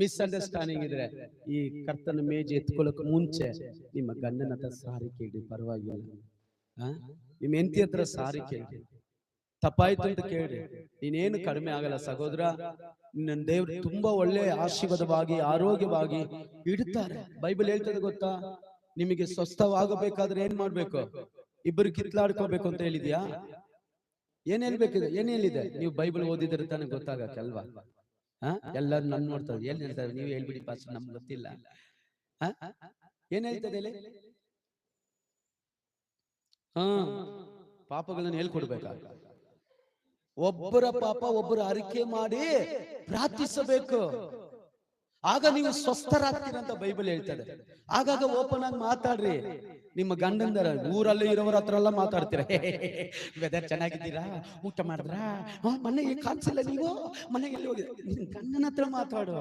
Misunderstanding ಇದ್ರೆ ಈ ಕರ್ತನ ಮೇಜ್ ಎತ್ಕೊಳ್ಳೋಕೆ ಮುಂಚೆ ನಿಮ್ಮ ಗಂಡನ ಹತ್ರ ಸಾರಿ ಕೇಳಿ ಪರವಾಗಿಲ್ಲ? ನಿಮ್ಮ ಹೆಂಡತಿ ಹತ್ರ ಸಾರಿ ಕೇಳಿ ತಪ್ಪಾಯ್ತು ಅಂತ ಕೇಳಿ ನೀನೇನು ಕಡಿಮೆ ಆಗಲ್ಲ ಸಹೋದರ. ನನ್ನ ದೇವ್ರು ತುಂಬಾ ಒಳ್ಳೆ ಆಶೀರ್ವಾದವಾಗಿ, ಆರೋಗ್ಯವಾಗಿ ಇಡ್ತಾರೆ. ಬೈಬಲ್ ಹೇಳ್ತದೆ ಗೊತ್ತಾ? ನಿಮಗೆ ಸ್ವಸ್ಥವಾಗಬೇಕಾದ್ರೆ ಏನ್ ಮಾಡ್ಬೇಕು? ಇಬ್ಬರು ಕಿತ್ಲಾಡ್ಕೋಬೇಕು ಅಂತ ಹೇಳಿದ್ಯಾ? ಏನ್ ಹೇಳ್ಬೇಕಿದೆ? ಏನ್ ಹೇಳಿದೆ? ನೀವು ಬೈಬಲ್ ಓದಿದ್ರೆ ತಾನೇ ಗೊತ್ತಾಗಕ್ಕೆ ಅಲ್ವಾ? ಎಲ್ಲರೂ ನನ್ ನೋಡ್ತಾರೆ. ಎಲ್ಲಿ ಹೇಳ್ತಾರೆ ನೀವು ಹೇಳ್ಬಿಡಿ ಪಾಸ್ ನಮ್ಗೆ ಗೊತ್ತಿಲ್ಲ. ಹಾ ಏನ್ ಹೇಳ್ತದೆ ಹೇಳಿ? ಹಾ. ಪಾಪಗಳನ್ನ ಹೇಳ್ಕೊಡ್ಬೇಕಾ? ಒಬ್ಬರ ಪಾಪ ಒಬ್ಬರು ಅರಿಕೆ ಮಾಡಿ ಪ್ರಾರ್ಥಿಸಬೇಕು. ಆಗ ನೀವು ಸ್ವಸ್ಥರಾಗ್ತೀರಂತ ಬೈಬಲ್ ಹೇಳ್ತದೆ. ಆಗಾಗ ಓಪನ್ ಆಗಿ ಮಾತಾಡ್ರಿ. ನಿಮ್ಮ ಗಂಡಂದರ ಊರಲ್ಲಿ ಇರೋರ ಹತ್ರ ಎಲ್ಲ ಮಾತಾಡ್ತೀರ ವೆದರ್ ಚೆನ್ನಾಗಿದ್ದೀರಾ? ಊಟ ಮಾಡಿದ್ರಾ? ಮನೆಗೆ ಕಾಣಿಸಿಲ್ಲ ನೀವು? ಮನೆಗೆ ಎಲ್ಲಿ ಹೋಗಿ ನಿನ್ ಗಂಡನ ಹತ್ರ ಮಾತಾಡು.